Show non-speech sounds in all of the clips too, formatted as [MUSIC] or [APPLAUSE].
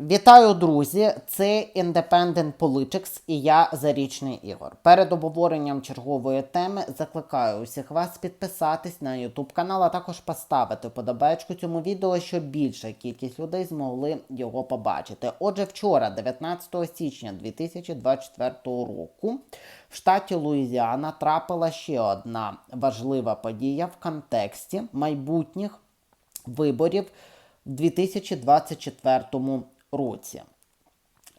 Вітаю, друзі! Це Independent Politics і я Зарічний Ігор. Перед обговоренням чергової теми закликаю усіх вас підписатись на YouTube канал, а також поставити подобачку цьому відео, щоб більша кількість людей змогли його побачити. Отже, вчора, 19 січня 2024 року, в штаті Луїзіана трапила ще одна важлива подія в контексті майбутніх виборів в 2024 році.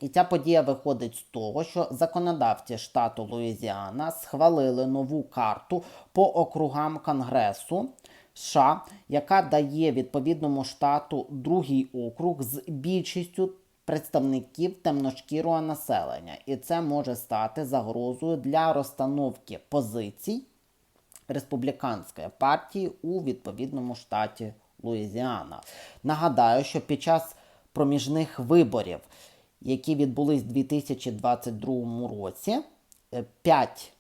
І ця подія виходить з того, що законодавці штату Луїзіана схвалили нову карту по округам Конгресу США, яка дає відповідному штату другий округ з більшістю представників темношкірого населення. І це може стати загрозою для розстановки позицій республіканської партії у відповідному штаті Луїзіана. Нагадаю, що під час проміжних виборів, які відбулись у 2022 році, 5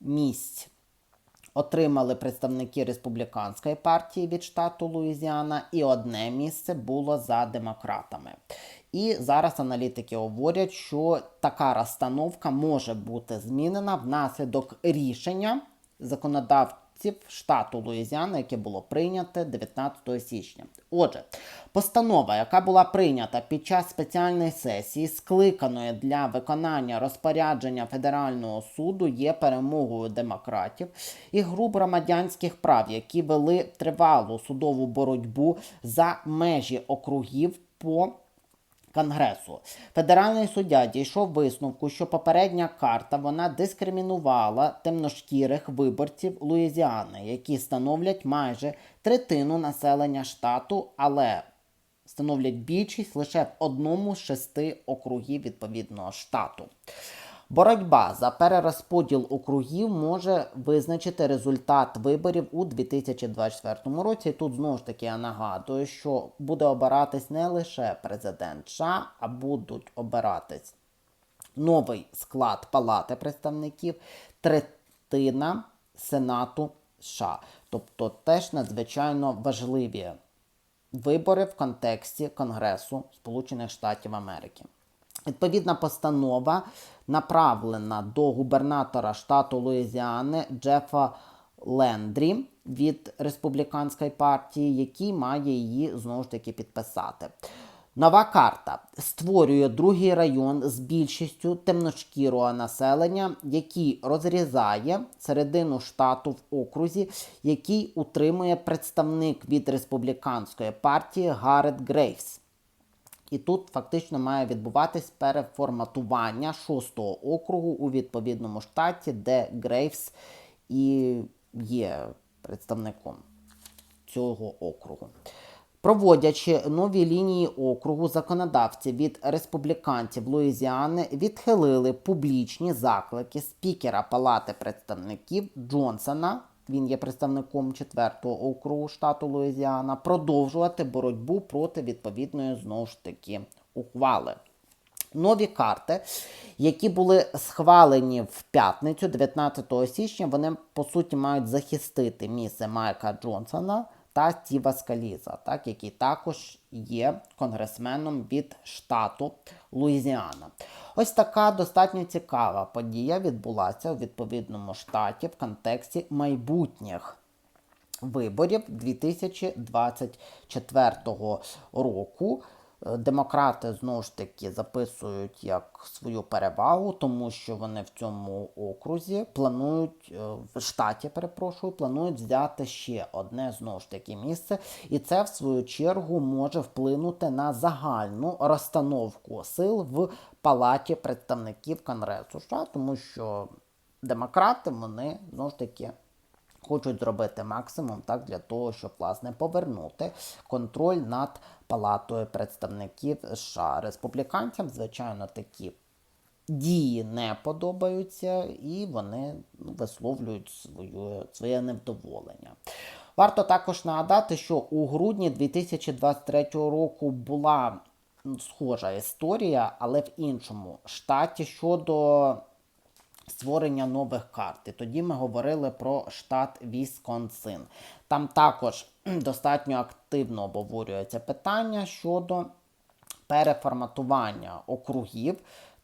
місць отримали представники республіканської партії від штату Луїзіана, і одне місце було за демократами. І зараз аналітики говорять, що така розстановка може бути змінена внаслідок рішення законодавців штату Луїзіана, яке було прийнято 19 січня. Отже, постанова, яка була прийнята під час спеціальної сесії, скликаної для виконання розпорядження федерального суду, є перемогою демократів і груп громадянських прав, які вели тривалу судову боротьбу за межі округів по Конгресу. Федеральний суддя дійшов висновку, що попередня карта вона дискримінувала темношкірих виборців Луїзіани, які становлять майже третину населення штату, але становлять більшість лише в одному з шести округів відповідного штату. Боротьба за перерозподіл округів може визначити результат виборів у 2024 році. Тут знову ж таки я нагадую, що буде обиратись не лише президент США, а будуть обиратись новий склад Палати представників, третина Сенату США. Тобто теж надзвичайно важливі вибори в контексті Конгресу Сполучених Штатів Америки. Відповідна постанова направлена до губернатора штату Луїзіани Джефа Лендрі від республіканської партії, який має її знову ж таки підписати. Нова карта створює другий район з більшістю темношкірого населення, який розрізає середину штату в окрузі, який утримує представник від республіканської партії Гарет Грейвс. І тут фактично має відбуватись переформатування шостого округу у відповідному штаті, де Грейвс і є представником цього округу. Проводячи нові лінії округу, законодавці від республіканців Луїзіани відхилили публічні заклики спікера Палати представників Джонсона. Він є представником 4-го округу штату Луїзіана, продовжувати боротьбу проти відповідної знову ж таки ухвали. Нові карти, які були схвалені в п'ятницю, 19 січня, вони по суті мають захистити місце Майка Джонсона та Стіва Скаліза, так, який також є конгресменом від штату Луїзіана. Ось така достатньо цікава подія відбулася у відповідному штаті в контексті майбутніх виборів 2024 року. Демократи знову ж таки записують як свою перевагу, тому що вони в цьому окрузі планують в штаті, перепрошую, планують взяти ще одне знову ж таки місце, і це в свою чергу може вплинути на загальну розстановку сил в палаті представників Конгресу США, тому що демократи вони знову ж таки. Хочуть зробити максимум так для того, щоб власне повернути контроль над палатою представників США. Республіканцям, звичайно, такі дії не подобаються, і вони ну, висловлюють свою, своє невдоволення. Варто також нагадати, що у грудні 2023 року була ну, схожа історія, але в іншому штаті щодо створення нових карт. І тоді ми говорили про штат Вісконсин. Там також [CLEARS THROAT] достатньо активно обговорюється питання щодо переформатування округів.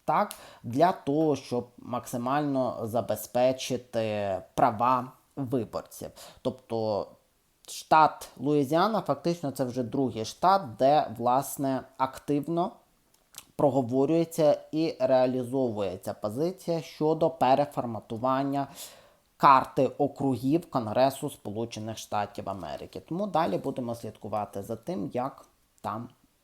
Так, для того, щоб максимально забезпечити права виборців. Тобто штат Луїзіана фактично це вже другий штат, де власне активно проговорюється і реалізовується позиція щодо переформатування карти округів Конгресу Сполучених Штатів Америки. Тому далі будемо слідкувати за тим, як там